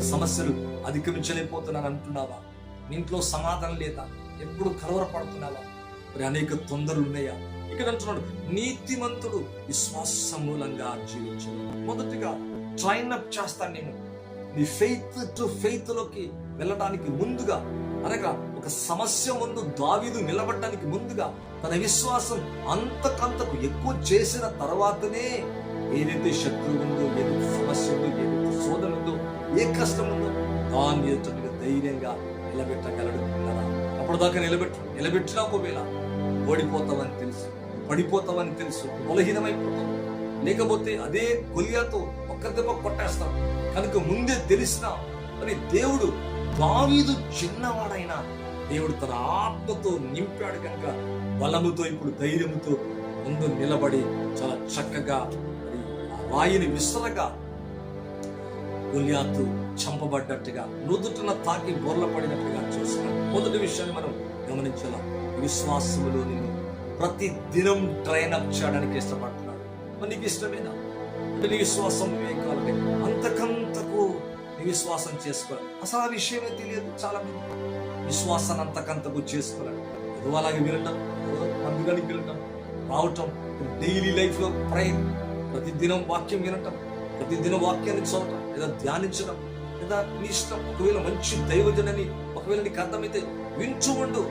సమస్యలు అధిగమించలేకపోతున్నాను అంటున్నావా? నీ ఇంట్లో సమాధానం లేదా? ఎప్పుడు కలవరపడుతున్నావా? మరి అనేక తొందరలు ఉన్నాయా? ఇక్కడ అంటున్నాడు నీతిమంతుడు విశ్వాస మూలంగా జీవించడు మొదటిగా ట్రైన్ అప్ చేస్తాను నేను. నీ ఫెయిత్ టు ఫెయిత్లోకి వెళ్ళడానికి ముందుగా అనగా ఒక సమస్య ముందు దావీదు నిలబడడానికి ముందుగా తన విశ్వాసం అంతకంతకు ఎక్కువ చేసిన తర్వాతనే ఏదైతే శత్రువు ఉందో ఏదైతే సమస్య ఉందో ఏదైతే శోధన ఉందో ఏ కష్టం ఉందో దాన్ని ఎదుట ధైర్యంగా నిలబెట్టగలడు కదా. అప్పుడు దాకా నిలబెట్టు నిలబెట్టినా ఒకవేళ ఓడిపోతామని తెలుసు పడిపోతావని తెలుసు బలహీనమైపోతాం లేకపోతే అదే గొలియాతో ఒక్క దెబ్బ కొట్టేస్తాం కనుక ముందే తెలిసిన మరి దేవుడు దావీదు చిన్నవాడైనా దేవుడు తన ఆత్మతో నింపాడు కనుక బలముతో ఇప్పుడు ధైర్యముతో ముందు నిలబడి చాలా చక్కగా వాయుని విసరగా గొలియాతు చంపబడ్డట్టుగా నుదుటిన తాకి బోర్ల పడినట్టుగా చూస్తున్నాం మొదటి విషయాన్ని మనం గమనించాల విశ్వాసములో నేను ప్రతి దినం ట్రైన్ అప్ చేయడానికి ఇష్టపడుతున్నాడు. మరి నీకు ఇష్టమేనా? అంటే నీ విశ్వాసం వివేకాలంటే అంతకంతకు నీ విశ్వాసం చేసుకోవాలి. అసలు ఆ విషయమే తెలియదు చాలా మంది విశ్వాసాన్ని అంతకంతకు చేసుకోవాలి. ఏదో అలాగే వినటం ఏదో మందుగానికి వినటం రావటం. డైలీ లైఫ్లో ప్రతిదినం ప్రతి దినం వాక్యం వినటం ప్రతి దినం వాక్యాన్ని చదవటం లేదా ధ్యానించడం లేదా నీ ఇష్టం ఒకవేళ మంచి దైవజనని ఒకవేళ నీకు అర్థమైతే వింటూ ఉండు.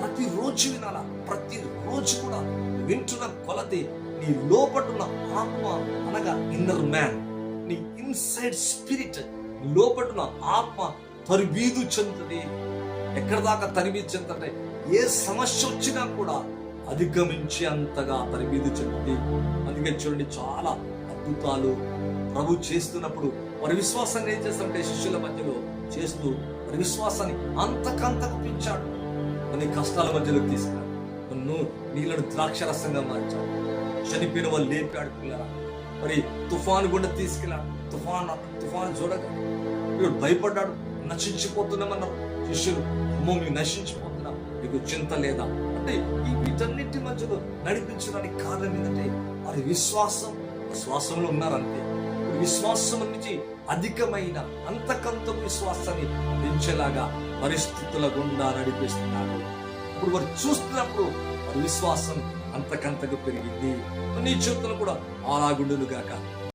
ప్రతిరోజు వినాలా? ప్రతి రోజు కూడా వింటున్న కొలది నీ లోపటున్న ఆత్మ అనగా ఇన్నర్ మ్యాన్ నీ ఇన్సైడ్ స్పిరిట్ లోపటున్న ఆత్మ తరిబీదు చెందుతుంది. ఎక్కడ దాకా తరిబీదు చెందుతుంటే ఏ సమస్య వచ్చినా కూడా అధిగమించి అంతగా పరిమితి చెందుతుంది అందుకే చూడండి చాలా అద్భుతాలు ప్రభు చేస్తున్నప్పుడు వారి విశ్వాసాన్ని ఏం చేస్తారంటే శిష్యుల మధ్యలో చేస్తూ వారి విశ్వాసాన్ని అంతకంతకు పెంచాడు. కొన్ని కష్టాల మధ్యలో తీసుకున్నాడు. నన్ను నీళ్ళను ద్రాక్షరసంగా మార్చాడు. చనిపోయిన వాళ్ళు లేపాడు పిల్లరా మరి తుఫాను గుండా తీసుకెళ్ళాడు. తుఫాన్ తుఫాను చూడక వీడు భయపడ్డాడు. నశించిపోతున్నామన్నారు. శిష్యులు అమ్మో మేము నశించిపోతున్నాం నీకు చింత లేదా? అంటే ఈ వీటన్నిటి మధ్యలో నడిపించడానికి కారణం ఏంటంటే వారి విశ్వాసం విశ్వాసంలో ఉన్నారంతే. విశ్వాసం నుంచి అధికమైన అంతకంత విశ్వాసాన్ని పెంచేలాగా పరిస్థితుల గుండా నడిపిస్తున్నారు. ఇప్పుడు వారు చూస్తున్నప్పుడు వారి విశ్వాసం అంతకంతకు పెరిగింది. నీ జీవితంలో కూడా ఆలాగుండులుగాక